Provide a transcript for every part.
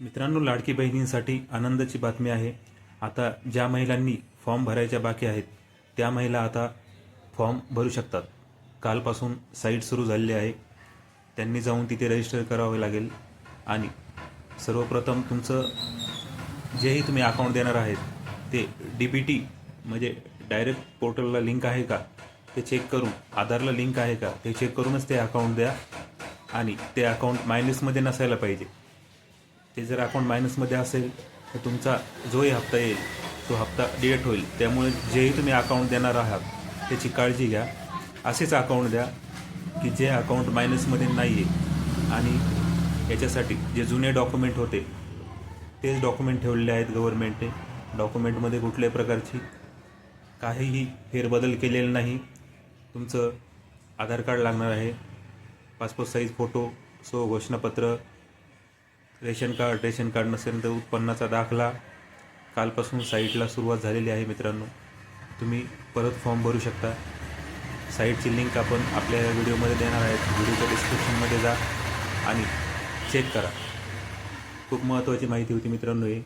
मित्रांनो लाडकी बहिणींसाठी आनंदाची बातमी आहे. आता ज्या महिलांनी फॉर्म भरायच्या बाकी आहेत त्या महिला आता फॉर्म भरू शकतात. कालपासून साईट सुरू झालेली आहे. त्यांनी जाऊन तिथे रजिस्टर करावे लागेल. आणि सर्वप्रथम तुमचं जेही तुम्ही अकाउंट देणार आहेत ते डी बी टी म्हणजे डायरेक्ट पोर्टलला लिंक आहे का? ते चेक करून आधारला लिंक आहे का? ते चेक करूनच ते अकाउंट द्या. आणि ते अकाउंट मायनसमध्ये नसायला पाहिजे. ते जर अकाउंट मायनसमध्ये असेल तर तुमचा जोही हप्ता येईल. तो हप्ता डिएट होईल. त्यामुळे जेही तुम्ही अकाउंट देणार आहात त्याची काळजी घ्या. असेच अकाउंट द्या की जे अकाउंट मायनसमध्ये नाही आहे आणि याच्यासाठी जे जुने डॉक्युमेंट होते तेच डॉक्युमेंट ठेवलेले आहेत गव्हर्नमेंटने डॉक्युमेंटमध्ये कुठल्याही प्रकारची काहीही फेरबदल केलेला नाही. तुमचं आधार कार्ड लागणार आहे पासपोर्ट साईज फोटो सो घोषणापत्र रेशन कार्ड रेशन कार्ड नसेल तर उत्पन्नाचा दाखला कालपासून साईटला सुरुवात झालेली आहे मित्रांनो. तुम्ही परत फॉर्म भरू शकता. साईटची लिंक आपण आपल्या या व्हिडिओमध्ये देणार आहेत. व्हिडिओच्या डिस्क्रिप्शनमध्ये जा आणि चेक करा. खूप महत्त्वाची माहिती होती मित्रांनो हे.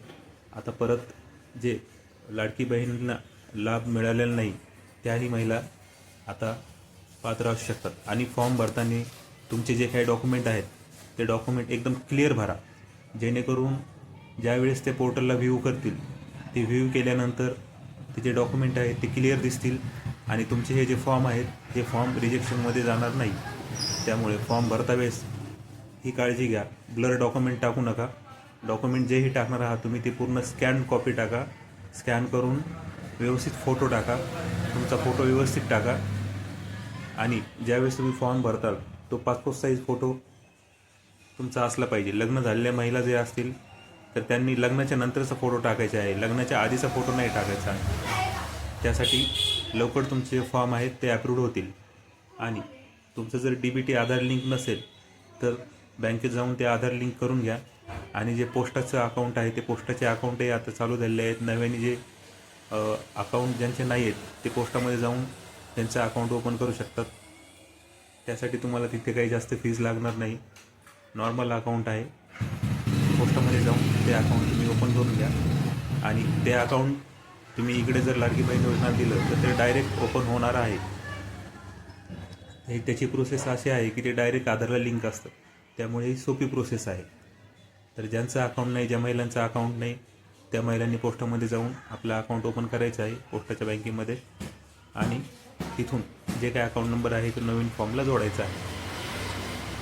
आता परत जे लाडकी बहिणींना लाभ मिळालेला नाही त्याही महिला आता पात्र असू शकतात. आणि फॉर्म भरताना तुमचे जे काही डॉक्युमेंट आहेत ते डॉक्युमेंट एकदम क्लिअर भरा. जेणेकरून ज्यावेळेस ते पोर्टलला व्ह्यू करतील ते व्ह्यू केल्यानंतर ते जे डॉक्युमेंट आहेत ते क्लिअर दिसतील आणि तुमचे हे जे फॉर्म आहेत हे फॉर्म रिजेक्शनमध्ये जाणार नाही. त्यामुळे फॉर्म भरता वेळेस ही काळजी घ्या. ब्लर डॉक्युमेंट टाकू नका. डॉक्युमेंट जेही टाकणार आहात तुम्ही ते पूर्ण स्कॅन कॉपी टाका. स्कॅन करून व्यवस्थित फोटो टाका. तुमचा फोटो व्यवस्थित टाका. आणि ज्यावेळेस तुम्ही फॉर्म भरताल तो पासपोर्ट साईज फोटो तुमचा असला पाहिजे. लग्न झालेल्या महिला जे असतील तर त्यांनी लग्नाच्या नंतरचा फोटो टाकायचा आहे. लग्नाच्या आधीचा फोटो नाही टाकायचा. त्यासाठी लवकर तुमचे जे फॉर्म आहेत ते अप्रूव्ड होतील. आणि तुमचं जर D B T Aadhaar link नसेल तर बँकेत जाऊन ते आधार लिंक करून घ्या. आणि जे पोस्टाचं अकाउंट आहे ते पोस्टाचे अकाउंटही आता चालू झालेले आहेत. नव्याने जे अकाउंट ज्यांचे नाही आहेत ते पोस्टामध्ये जाऊन त्यांचं अकाउंट ओपन करू शकतात. त्यासाठी तुम्हाला तिथे काही जास्त फीज लागणार नाही. नॉर्मल अकाउंट आहे. पोस्टामध्ये जाऊन ते अकाउंट तुम्ही ओपन करून घ्या. आणि ते अकाउंट तुम्ही इकडे जर लाडकी बहीण योजना दिलं तर ते डायरेक्ट ओपन होणार आहे. हे त्याची प्रोसेस अशी आहे की ते डायरेक्ट आधारला लिंक असतं. त्यामुळे ही सोपी प्रोसेस आहे. तर ज्यांचं अकाउंट नाही ज्या महिलांचं अकाउंट नाही त्या महिलांनी पोस्टामध्ये जाऊन आपलं अकाउंट ओपन करायचं आहे पोस्टाच्या बँकेमध्ये. आणि तिथून जे काय अकाउंट नंबर आहे तो नवीन फॉर्मला जोडायचा आहे.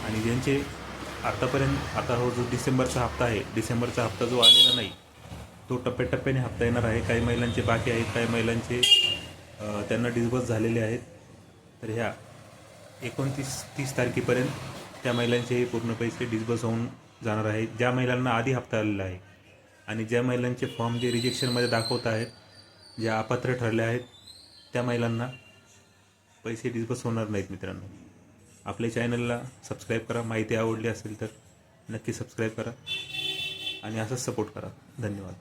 आणि ज्यांचे आतापर्यंत आता हो जो डिसेंबरचा हप्ता आहे डिसेंबरचा हप्ता जो आलेला नाही तो टप्प्याटप्प्याने हप्ता येणार आहे. काही महिलांचे बाकी आहेत काही महिलांचे त्यांना डिस्बस झालेले आहेत. तर ह्या एकोणतीस तीस तारखेपर्यंत त्या महिलांचे हे पूर्ण पैसे डिस्बस होऊन जाणार आहे. ज्या महिलांना आधी हप्ता आलेला आहे आणि ज्या महिलांचे फॉर्म जे रिजेक्शनमध्ये दाखवत आहेत ज्या अपात्र ठरल्या आहेत त्या महिलांना पैसे डिस्बस होणार नाहीत मित्रांनो. आपल्या चॅनलला सबस्क्राईब करा. माहिती आवडली असेल तर नक्की सबस्क्राईब करा आणि असंच सपोर्ट करा. धन्यवाद.